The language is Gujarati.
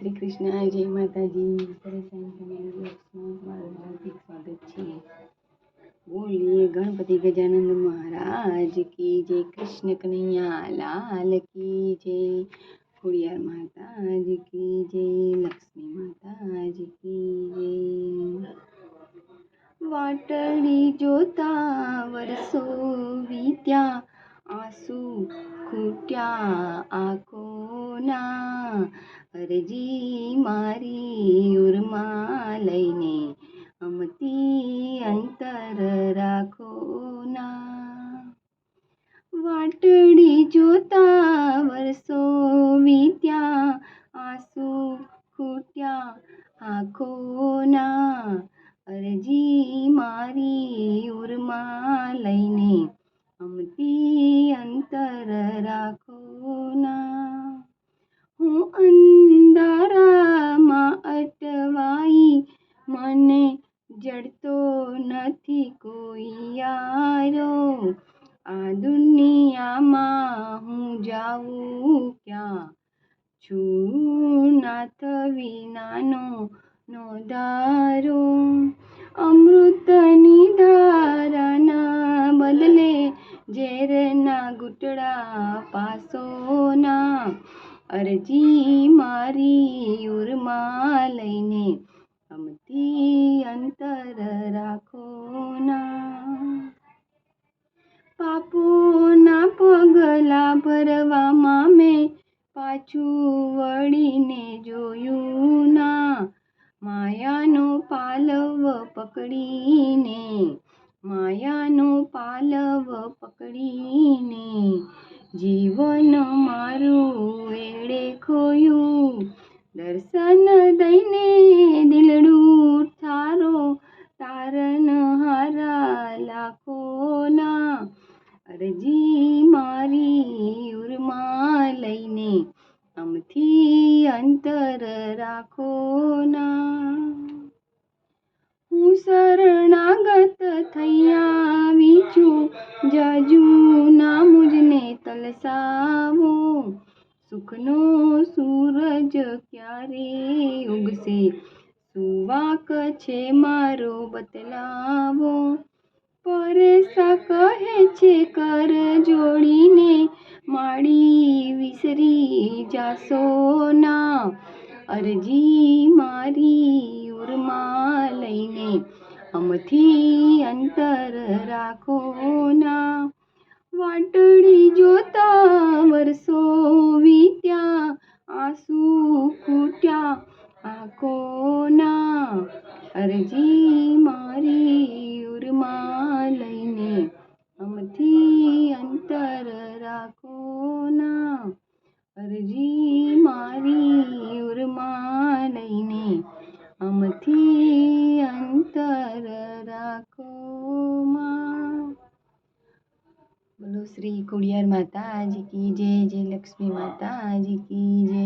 શ્રી કૃષ્ણ જય માતાજી પરેશાન ફેમિલી બ્લોગ્સમાં તમારું હાર્દિક સ્વાગત છે બોલીએ ગણપતિ ગજાનંદ મહારાજ કી જય કૃષ્ણ કનૈયા લાલ કી જય ખોડિયાર માતાજ કી જય લક્ષ્મી માતાજ કી જય વાટડી જોતા વર્ષો આંખોના અરજી મારી ઉરમાં અમતી અંતર રાખો ના વાટડી જોતા વર્ષો વીત્યા આંસુ ખૂટ્યા આંખોના અરજી મારી ઉરમાં લઈને અમતી અંતર રાખો નથી કોઈ યારો. આ દુનિયામાં હું જાઉં ક્યાં? છું નાથ વિનાનો નો ધારો અમૃતની ધારાના બદલે ઝેરના ઘૂંટડા પાસોના. અરજી મારી ઉરમાં લઈને પાપોના પગલા ભરવામાં મેં પાછું વળીને જોયું ના. માયાનો પાલવ પકડીને, માયાનો પાલવ પકડીને, જીવન મારું એળે ખોયું. દર્શન રાખો ના હું શરણાગત થઈ આવી છું જાજુના મુજને તલસાવો. સુખનો સૂરજ ક્યારે ઉગશે? સુવાક છે મારો બતલાવો પરેશા કહે છે, કર જોડીને માડી વિસરી જાશો ના. અરજી મારી ઉરમાં લઈને અમથી અંતર રાખો ના. વાટડી જોતા વર્ષો વીત્યા, આંસુ ખૂટ્યા આંખોના અરજી મારી ઉરમાં લઈને અમથી અંતર રાખો ના. અરજી મારી અમથી અંતર રાખો બોલો શ્રી ખોડિયાર માતાજી કી જય જય લક્ષ્મી માતાજી કી જય.